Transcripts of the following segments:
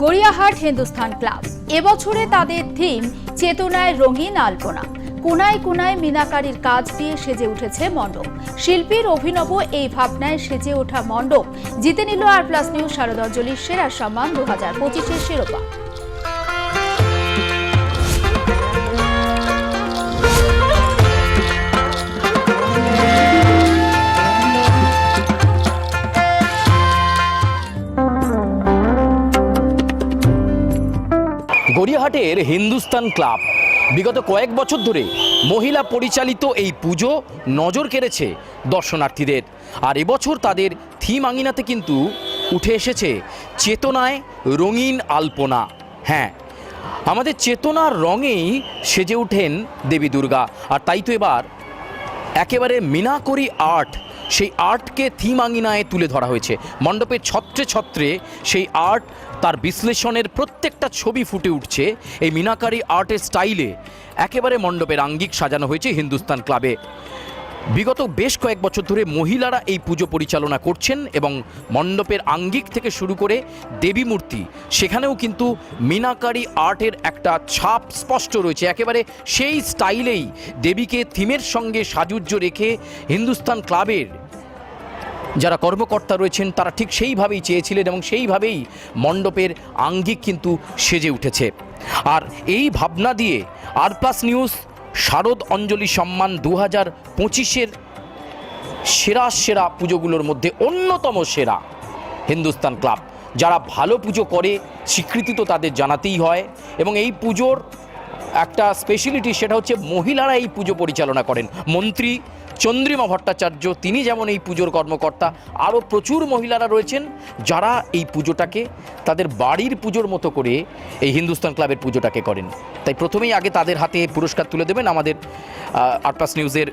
Gariahat Hindustan club. এবছরে তাদের theme চেতনায় রঙিন আলপনা। কোনায় কোনায় মিনাকারীর কাজ দিয়ে সেজে উঠেছে মণ্ডপ। শিল্পীর অভিনব এই ভাবনায় সেজে ওঠা মণ্ডপ জিতে নিল আর প্লাস নিউজ শারদাঞ্জলির সেরা সম্মান দু হাজার পঁচিশের শিরোপা। গড়িয়াহাটের হিন্দুস্তান ক্লাব। বিগত কয়েক বছর ধরে মহিলা পরিচালিত এই পুজো নজর কেড়েছে দর্শনার্থীদের। আর এবছর তাদের থিম আঙিনাতে কিন্তু উঠে এসেছে চেতনায় রঙিন আলপনা। হ্যাঁ আমাদের চেতনার রঙেই সেজে ওঠেন দেবী দুর্গা। আর তাই তো এবার একেবারে মিনাকরি আর্ট সেই আর্টকে থিম আঙিনায় তুলে ধরা হয়েছে। মণ্ডপের ছত্রে ছত্রে সেই আর্ট তার বিশ্লেষণের প্রত্যেকটা ছবি ফুটে উঠছে। এই মিনাকারি আর্টের স্টাইলে একেবারে মণ্ডপের আঙ্গিক সাজানো হয়েছে হিন্দুস্তান ক্লাবে। বিগত বেশ কয়েক বছর ধরে মহিলারা এই পুজো পরিচালনা করছেন এবং মণ্ডপের আঙ্গিক থেকে শুরু করে দেবী মূর্তি, সেখানেও কিন্তু মিনাকারি আর্টের একটা ছাপ স্পষ্ট রয়েছে। একেবারে সেই স্টাইলেই দেবীকে থিমের সঙ্গে সাজুজ্য রেখে হিন্দুস্তান ক্লাবের যারা কর্মকর্তা রয়েছেন, তারা ঠিক সেইভাবেই চেয়েছিলেন এবং সেইভাবেই মণ্ডপের আঙ্গিক কিন্তু সেজে উঠেছে। আর এই ভাবনা দিয়ে আর প্লাস নিউজ শারদ অঞ্জলি সম্মান দু হাজার পঁচিশের সেরা সেরা পুজোগুলোর মধ্যে অন্যতম সেরা হিন্দুস্তান ক্লাব। যারা ভালো পুজো করে, স্বীকৃতি তো তাদের জানাতেই হয় এবং এই পুজোর একটা স্পেশালিটি সেটা হচ্ছে মহিলারা এই পুজো পরিচালনা করেন। মন্ত্রী চন্দ্রিমা ভট্টাচার্য, তিনি যেমন এই পুজোর কর্মকর্তা, আরও প্রচুর মহিলারা রয়েছেন যারা এই পুজোটাকে তাদের বাড়ির পুজোর মতো করে এই হিন্দুস্তান ক্লাবের পুজোটাকে করেন। তাই প্রথমেই আগে তাদের হাতে পুরস্কার তুলে দেবেন আমাদের আরপাস নিউজের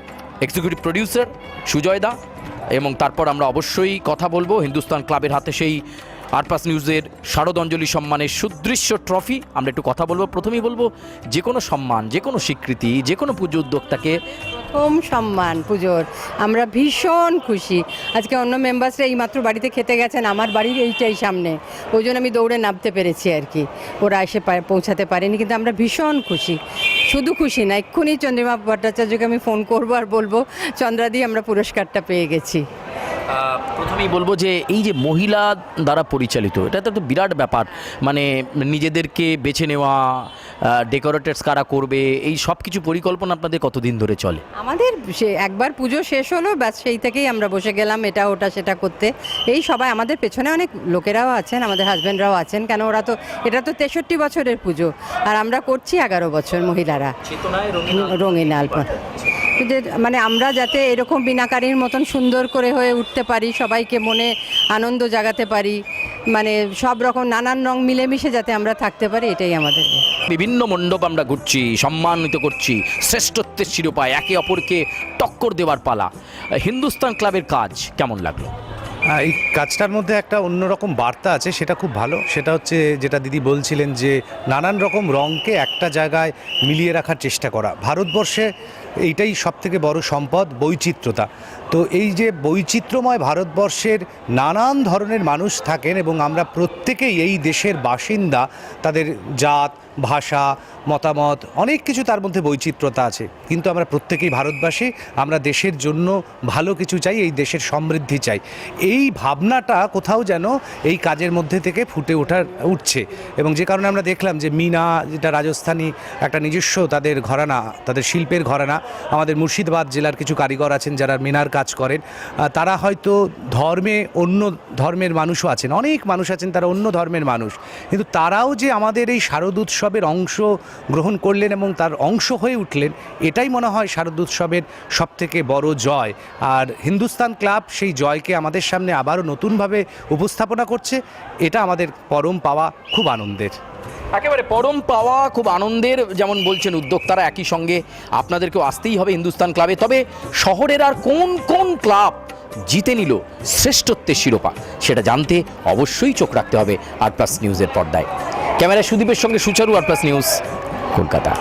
এক্সিকিউটিভ প্রডিউসার সুজয় দা এবং তারপর আমরা অবশ্যই কথা বলব। হিন্দুস্তান ক্লাবের হাতে সেই আরপাস নিউজের শারদ অঞ্জলি সম্মানের সুদৃশ্য ট্রফি। আমরা একটু কথা বলব, প্রথমেই বলব, যে কোনো সম্মান, যে কোনো স্বীকৃতি, যে কোনো পুজো উদ্যোক্তাকে প্রথম সম্মান পুজোর। আমরা ভীষণ খুশি। আজকে অন্য মেম্বার্সরা এইমাত্র বাড়িতে খেতে গেছেন, আমার বাড়ির এইটাই সামনে। ওই জন্য আমি দৌড়ে নামতে পেরেছি আর কি। ওরা এসে পৌঁছাতে পারেনি, কিন্তু আমরা ভীষণ খুশি। শুধু খুশি না, এক্ষুনি চন্দ্রিমা ভট্টাচার্যকে আমি ফোন করব আর বলব, চন্দ্রাদি, আমরা পুরস্কারটা পেয়ে গেছি। প্রথমেই বলব যে এই যে মহিলা দ্বারা পরিচালিত এটা তো একটা বিরাট ব্যাপার। মানে নিজেদেরকে বেছে নেওয়া ডেকোরেটার্স কারা করবে এই সব কিছু পরিকল্পনা আপনাদের কতদিন ধরে চলে? আমাদের সে একবার পুজো শেষ হলো ব্যাস সেই থেকেই আমরা বসে গেলাম এটা ওটা সেটা করতে। এই সবাই আমাদের পেছনে অনেক লোকেরাও আছেন আমাদের হাজব্যান্ডরাও আছেন কেন ওরা তো এটা তো তেষট্টি বছরের পুজো। আর আমরা করছি এগারো বছর মহিলারা। রঙিন আলপনা যে মানে আমরা যাতে এরকম বিনাকারীর মতন সুন্দর করে হয়ে উঠতে পারি সবাইকে মনে আনন্দ জাগাতে পারি মানে সব রকম নানান রং মিলেমিশে যাতে আমরা থাকতে পারি এটাই আমাদের ইয়ে। বিভিন্ন মণ্ডপ আমরা ঘুরছি সম্মানিত করছি শ্রেষ্ঠত্বের শিরোপায় একে অপরকে টক্কর দেওয়ার পালা। হিন্দুস্তান ক্লাবের কাজ কেমন লাগল? এই কাজটার মধ্যে একটা অন্যরকম বার্তা আছে সেটা খুব ভালো। সেটা হচ্ছে যেটা দিদি বলছিলেন যে নানান রকম রঙকে একটা জায়গায় মিলিয়ে রাখার চেষ্টা করা। ভারতবর্ষে এইটাই সব থেকে বড় সম্পদ বৈচিত্র্যতা তো এই যে বৈচিত্র্যময় ভারতবর্ষের নানান ধরনের মানুষ থাকেন এবং আমরা প্রত্যেকেই এই দেশের বাসিন্দা, তাদের জাত, ভাষা, মতামত, অনেক কিছু তার মধ্যে বৈচিত্র্যতা আছে। কিন্তু আমরা প্রত্যেকেই ভারতবাসী, আমরা দেশের জন্য ভালো কিছু চাই, এই দেশের সমৃদ্ধি চাই। এই ভাবনাটা কোথাও যেন এই কাজের মধ্যে থেকে ফুটে ওঠার, উঠছে। এবং যে কারণে আমরা দেখলাম যে মিনা, যেটা রাজস্থানী একটা নিজস্ব তাদের ঘরানা, তাদের শিল্পের ঘরানা আমাদের মুর্শিদাবাদ জেলার কিছু কারিগর আছেন যারা মিনার কাজ করেন। তারা হয়তো ধর্মে অন্য ধর্মের মানুষও আছেন। অনেক মানুষ আছেন, তারা অন্য ধর্মের মানুষ। কিন্তু তারাও যে আমাদের এই শারদ উৎসবের অংশ গ্রহণ করলেন এবং তার অংশ হয়ে উঠলেন, এটাই মনে হয় শারদ উৎসবের সবথেকে বড় জয়। আর হিন্দুস্তান ক্লাব সেই জয়কে আমাদের সামনে আবারও নতুনভাবে উপস্থাপনা করছে। এটা আমাদের পরম পাওয়া খুব আনন্দের। একেবারে পরম পাওয়া, খুব আনন্দের যেমন বলছেন উদ্যোক্তারা একই সঙ্গে আপনাদেরকেও আসতেই হবে হিন্দুস্তান ক্লাবে। তবে শহরের আর কোন কোন ক্লাব জিতে নিল শ্রেষ্ঠত্বের শিরোপা, সেটা জানতে অবশ্যই চোখ রাখতে হবে আর প্লাস নিউজের পর্দায়। ক্যামেরা সুদীপের সঙ্গে Sucharu R plus news, Kolkata.